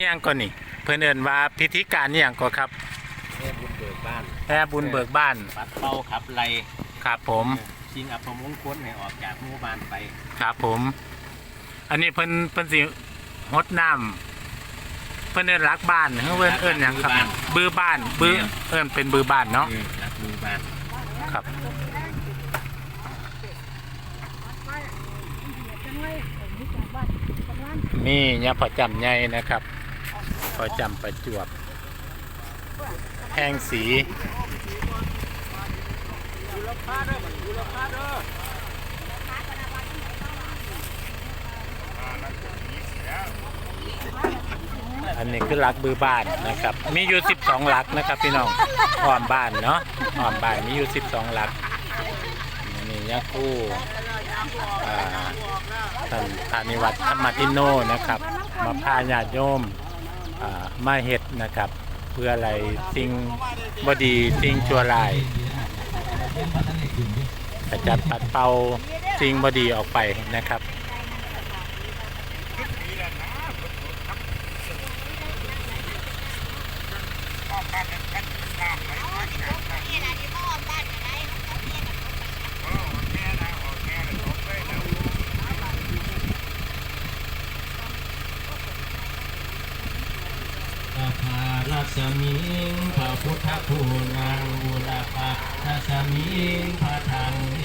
อิหยังก่อนนี่เพิ่นเอิ้นว่าพิธีการนี่หยังก่อนครับแม่บุญเบิกบ้านแพร่บุญเบิกบ้านปัดเป้าขับไล่ครับผมชิงอัปมงคลให้ออกจากหมู่บ้านไปครับผม อันนี้เพิ่นเพิ่นสิฮดน้ำเพิ่นเอิ้นรักบ้านเพิ่นเอิ้นหยังครับบือบ้านบือเอิ้นเป็นบือบ้านเนาะอืมรักหมู่บ้านครับมียาพอจำใหญ่นะครับ พอจำประจวบแห้งสีอันนี้คือลักบือบ้านนะครับ มีอยู่ 12ลักนะครับ พี่น้องอ้อมบ้านเนาะอ้อมบ้านมีอยู่ 12ลักนนี่ยาคู่อ่าท่านพานิวัตรธรรมติโนนะครับ มาพาญาติโยม มาเห็ดนะครับ เพื่ออะไรสิ่งบดีสิ่งชั่วร้ายขจัดปัดเป่าสิ่งบดีออกไปนะครับ อาภารั สมิงพระพุทธภูนังบุรพารัสมิงพระธรรมเม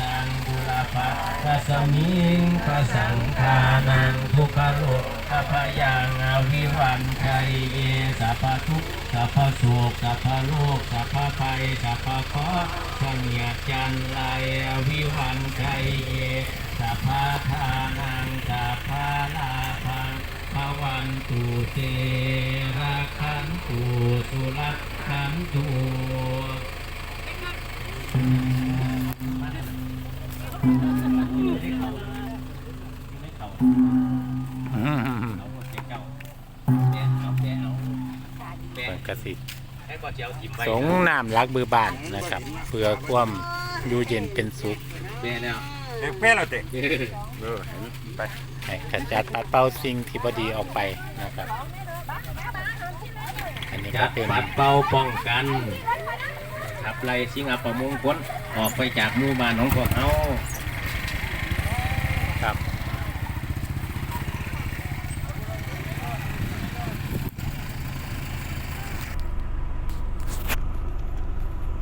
ตังบุรพารัสมิงพระสังฆานังทุกขโลกอภยังอวิวันชัยเยสัพพทุกสัพพโศกสัพพโลกสัพพภัยสัพพเคราะห์เสนียจันไรอวิวันชัยเยสัพพทานังสัพพลา วันตุเตระขันตุสุรขันตุไม่เขาอืมเอาเสียเจ้าแบะเอาแบะเอาแบะเพิ่นกสิให้ก่อนจะเอาถิ่มไว้สงน้ำรักบือบ้านนะครับ เพื่อความอยู่เย็นเป็นสุขแบะแล้วเด็กแม่เราเด็กเออเออเห็นไป ให้ขจัดปัดเป่าสิ่งที่บดีออกไปนะครับ อันนี้จะก็เป็นปัดเป่าป้องกันขับไล่สิงอัปมงคลออกไปจากหมู่บ้านของพวกเขาครับ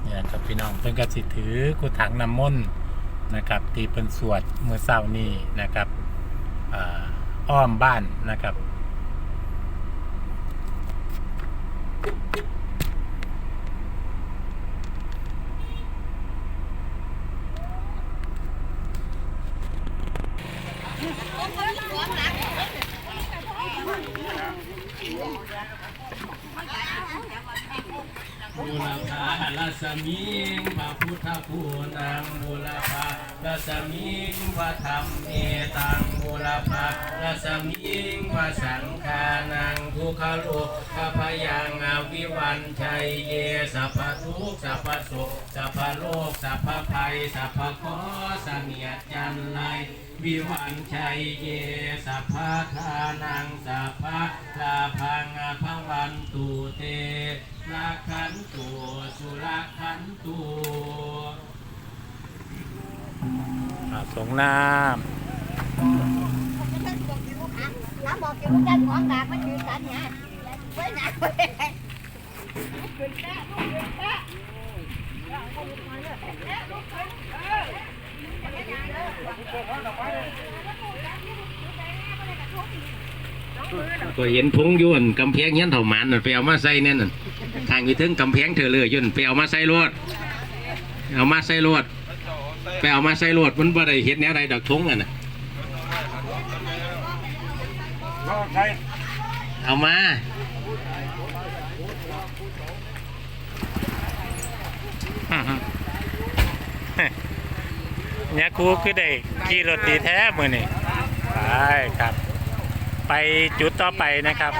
เนี่ยครับพี่น้องเพิ่นก็สิถือกุถังน้ำมนต์นะครับ ที่เพิ่นสวดเมื่อเช้านี้นะครับ อ้อมบ้านนะครับบุรพาลัสมิงพระพุทธภูนังบุรพา ลัสมิงพระธรรมเอตังบุรพาลัสมิงพระสังฆานังทุกขโลกขพยังอวิวันชัยเยสัพพทุกสัพพสกสัพพโลกสัพพภัยสัพพขอเสนียจันไรวิวันชัยเยสัพพะทานังสัพพะลาพังอภวันตุเตละขันตุสุละขันตุ สงน้ำก็เห็นพุงยุ่นกำแพงเงี้ยเถามันนั่นไปเอามาใส่เนี่ยนั่นทางไปถึงกำแพงเธอเลยยุ่นไปเอามาใส่รวดเอามาใส่รวด ไปเอามาใส่รถมันบ่ได้เห็นแนวใดดอกทุงอะน่ะเอามาเนี่ยครูคือได้ขี่รถดีแท้มือนี่ไปครับ ไปจุดต่อไปนะครับ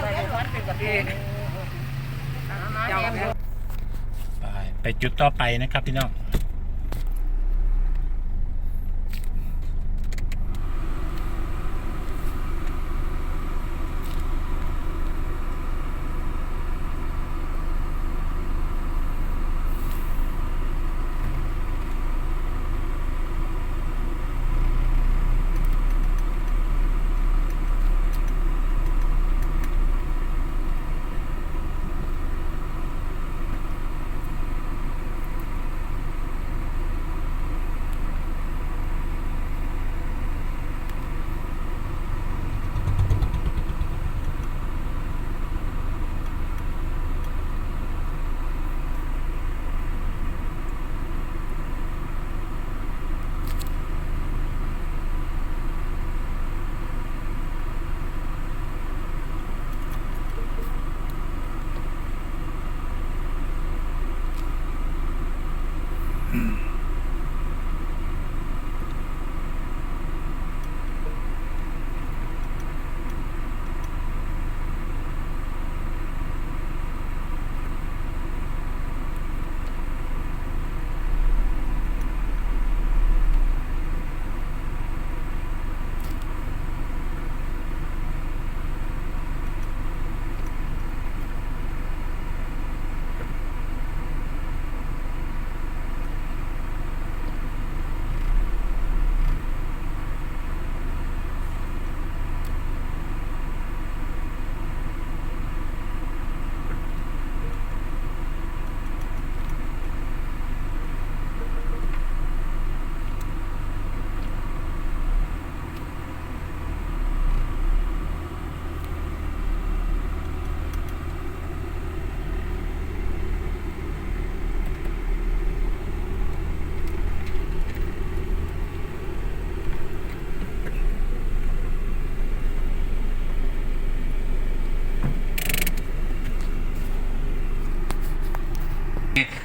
ไปไปจุดต่อไปนะครับพี่น้อง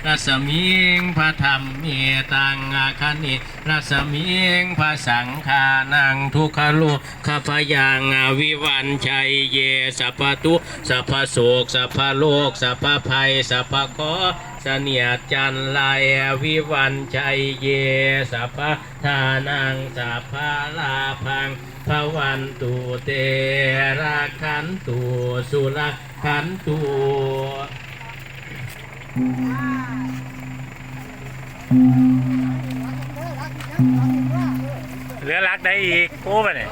รัศมิงพระธรรมเมตังอาคเนรัศมิงพระสังฆานังทุกขโลขพยังวิวันชัยเยสัพตุสัพพโศกสัพโลกสัพภัยสัพขอเสนียดจันไลวิวันชัยเยสัพทานังสัพลาพังพระวันตุเตระขันตุสุรขันตุ เหลือรักได้อีกโอ้ไปเนี่ย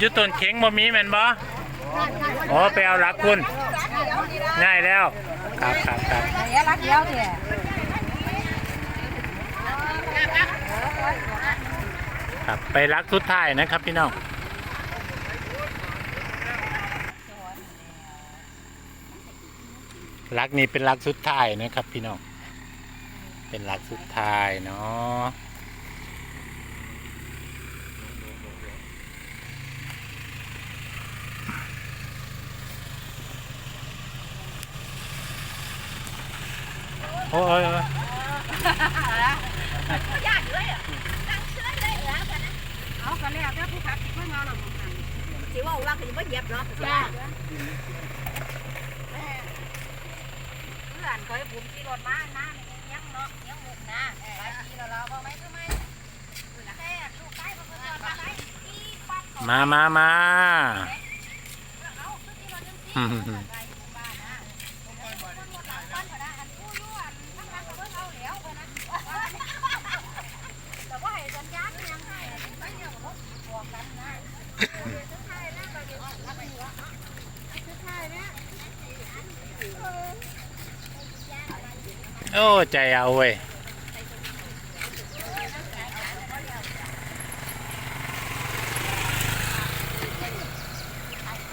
ยุต้นเข็งบ่มีแมนบ่อ๋อไปเอารักคุณง่ายแล้วครับครับครับรักเดียวเนี่ยครับไปรักสุดท้ายนะครับพี่น้อง รักนี้เป็นรักสุดท้ายนะครับ พี่น้อง เป็นรักสุดท้ายเนาะโอ้ยโอ้ยโอ้ยเอากันแล้วถ้าผู้ขับไม่มาหรอกสิว่าว่าคือไม่เหยียบหรอกจ้าเพื่อน เคยบุ๋มขี่รถมาหน้ายังเนาะยังมุกนะหลายปีแล้วเราก็ไม่ก็ไม่แค่ลูกไปมันก็มาไปที่ปั๊บมามามา เอาคือที่รถยัง อืม แต่ว่าให้สัญญาณยังให้ไปเรื่องรถบอกกันนะสุดท้ายแล้วก็เดี๋ยวเอาไปหัวสุดท้ายเนี่ย โอ้ ใจเอาเว้ย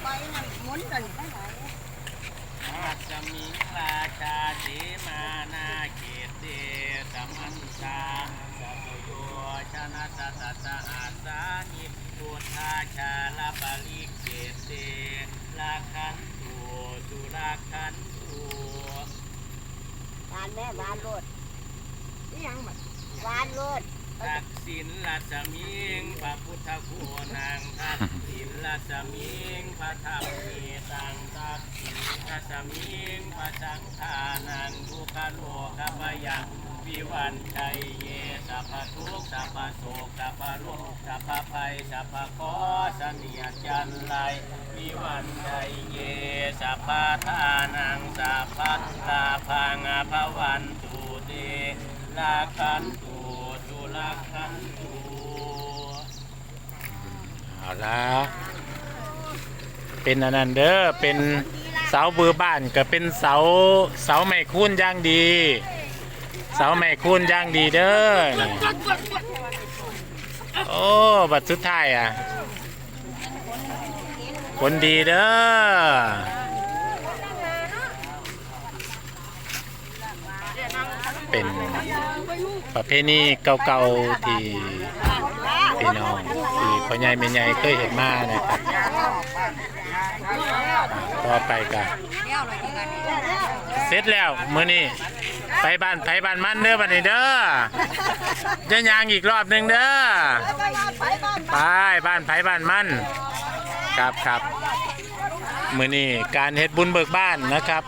ไปมันหมุนกันไปไหนอาจจะมีราชาเสมานาเขตเตสมันตาสัพโยชนะสัตตะอาสานิพุทธาชาลปาลิเขตเตลาคันตุสุราคันตุ วานแม่วานโลดนี่ยังแบบวานโลดทักษิณลัสมิงพระพุทธคูนางทักษิณลัสมิงพระธรรมเมตังทักษิณลัสมิงพระสังฆานังทุกขโลกพยังวิวันชัยเยสัพพทุกสัพพโศกสัพพโรคสัพพภัยสัพพขอสเนียจันไล วิวันชัยเยสัพพทานังสัพพลาพังอภวันตุเตลาคันตุจุลาคันตุเอาละเป็นอันนั้นเด้อเป็นเสาเบือบ้านก็เป็นเสาเสาไม้คูนย่างดี เสาไม้คูนย่างดีเด้อโอ้บัดสุดท้ายอะ คนดีเด้อเป็นประเพณีเก่าๆที่พี่น้องที่พ่อใหญ่แม่ใหญ่เคยเห็นมานะครับต่อไปก็เสร็จแล้วมื้อนี้ไปบ้านไผบ้านมันเด้อบัดนี้เด้อจะยางอีกรอบหนึงเด้อไปบ้านไปบ้านไผบ้านมัน ครับครับมื้อนี้การเฮ็ดบุญเบิกบ้านนะครับ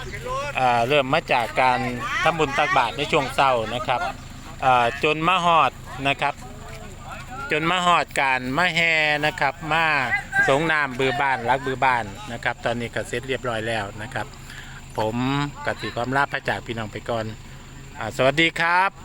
เเริ่มมาจากการทำบุญตักบาตรในช่วงเช้านะครับจนมาฮอดนะครับ จนมาฮอดการมาแห่นะครับ มาสงน้ำบือบ้านรักบือบ้านนะครับ ตอนนี้ก็เสร็จเรียบร้อยแล้วนะครับ ผมกติความลาพระจากพี่น้องไปก่อนอสวัสดีครับ